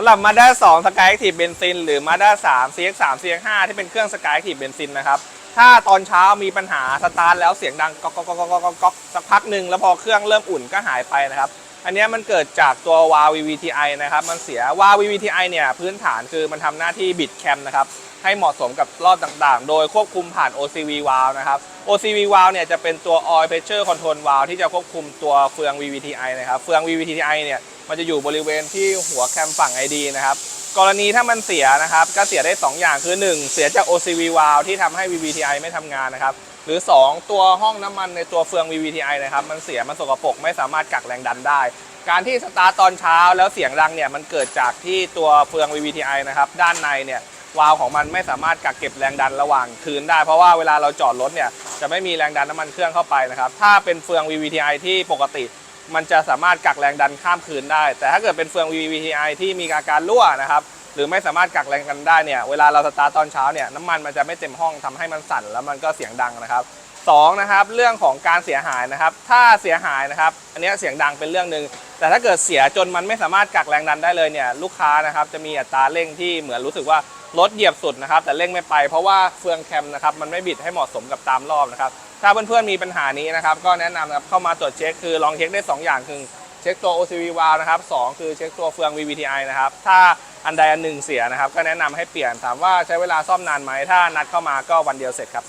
ำหรับ Mazda 2 Sky Active เบนซินหรือ Mazda 3 CX3 CX5 ที่เป็นเครื่อง Sky Active เบนซินนะครับ ถ้าตอนเช้ามีปัญหาสตาร์ทแล้วเสียงดังก๊อกก๊อกก๊อกก๊อกก๊อกสักพักหนึ่งแล้วพอเครื่องเริ่มอุ่นก็หายไปนะครับ อันนี้มันเกิดจากตัววาล์ว VVTi นะครับ มันเสียวาล์ว VVTi เนี่ยพื้นฐานคือมันทำหน้าที่บิดแคมนะครับให้เหมาะสมกับรอบต่างๆ โดยควบคุมผ่าน OCV valve นะครับ OCV valve เนี่ยจะเป็นตัว oil pressure control valve ที่จะควบคุมตัวเฟือง VVTi นะครับ เฟือง VVTi เนี่ย มันจะอยู่บริเวณที่หัวแคมฝั่ง ID นะครับ กรณีถ้ามันเสียนะครับ ก็เสียได้ 2 อย่างคือ 1 เสียจาก OCV valve ที่ทำให้ VVTi ไม่ทำงานนะครับ หรือ 2 ตัวห้องน้ำมันในตัวเฟือง VVTi นะครับ มันเสียมันสกปรกไม่สามารถกักแรงดันได้ การที่สตาร์ตตอนเช้าแล้วเสียงดังเนี่ยมันเกิดจากที่ตัวเฟือง VVTi นะครับด้านในเนี่ยวาล์วของมันไม่สามารถกักเก็บแรงดันระหว่างคืนได้ เพราะว่าเวลาเราจอดรถเนี่ยจะไม่มีแรงดันน้ำมันเครื่องเข้าไปนะครับ ถ้าเป็นเฟือง VVTi ที่ปกติ มันจะสามารถกักแรงดันข้ามคืนได้ แต่ถ้าเกิดเป็นเฟือง VVTi ที่มีอาการรั่วนะครับหรือไม่สามารถกักแรงกันได้เนี่ยเวลาเราสตาร์ตตอนเช้าเนี่ยน้ำมันมันจะไม่เต็มห้องทำให้มันสั่นแล้วมันก็เสียงดังนะครับ สองนะครับเรื่องของการเสียหายนะครับ ถ้าเสียหายนะครับ อันนี้เสียงดังเป็นเรื่องหนึ่งแต่ถ้าเกิดเสียจนมันไม่สามารถกักแรงดันได้เลยเนี่ยลูกค้านะครับจะมีอัตราเร่งที่เหมือนรู้สึกว่ารถเหยียบสุดนะครับ แต่เร่งไม่ไปเพราะว่าเฟืองแคมนะครับมันไม่บิดให้เหมาะสมกับตามรอบนะครับ ถ้าเพื่อนๆมีปัญหานี้นะครับ ก็แนะนำนะครับเข้ามาตรวจเช็คคือลองเช็คได้ 2 อย่างคือเช็คตัว OCV valve นะครับสองคือเช็คตัวเฟือง VVTi นะครับถ้าอันใดอันหนึ่งเสียนะครับ ก็แนะนำให้เปลี่ยนถามว่าใช้เวลาซ่อมนานไหมถ้านัดเข้ามาก็วันเดียวเสร็จครับ